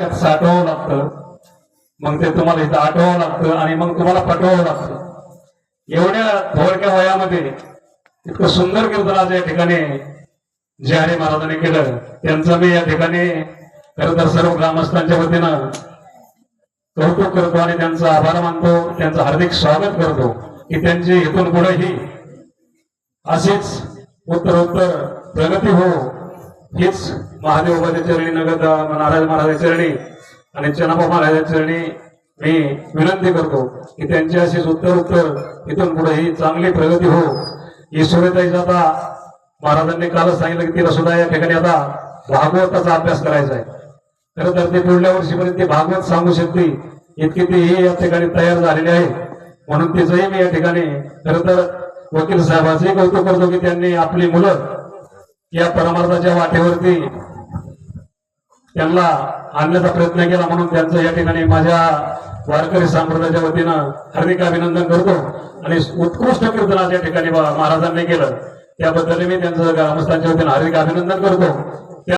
साठवावं लागतं. मग ते तुम्हाला इथं आठवावं लागतं आणि मग तुम्हाला पटवावं लागतं. एवढ्या थोडक्या वयामध्ये इतकं सुंदर कीर्तन आज या ठिकाणी जे हरे महाराजांनी केलं. त्यांचं मी या ठिकाणी खरं तर सर्व ग्रामस्थांच्या वतीनं कौतुक करतो आणि त्यांचा आभार मानतो. त्यांचं हार्दिक स्वागत करतो की त्यांची इथून पुढेही अशीच उत्तरोत्तर प्रगती हो. हीच महादेवबाच्या चरणी नगद नारायण महाराजांच्या चरणी आणि चनाबा महाराजांच्या चरणी मी विनंती करतो की त्यांची अशीच उत्तर उत्तर इथून पुढे ही चांगली प्रगती हो. ईश्वरीताईचा आता महाराजांनी कालच सांगितलं की तिला सुद्धा या ठिकाणी आता भागवताचा अभ्यास करायचा आहे. खरं तर ते पुढल्या वर्षीपर्यंत ती भागवत सांगू शकते इतकी ती ही या ठिकाणी तयार झालेली आहे. म्हणून तिचंही मी या ठिकाणी खरं तर वकील साहेबांचंही कौतुक करतो की त्यांनी आपली मुलं या परमार्थाच्या वाटेवरती त्यांना आणण्याचा प्रयत्न केला म्हणून त्यांचं या ठिकाणी माझ्या वारकरी संप्रदायाच्या वतीनं हार्दिक अभिनंदन करतो. आणि उत्कृष्ट कीर्तनाच्या या ठिकाणी महाराजांनी केलं. त्याबद्दल मी त्यांचं ग्रामस्थांच्या वतीनं हार्दिक अभिनंदन करतो.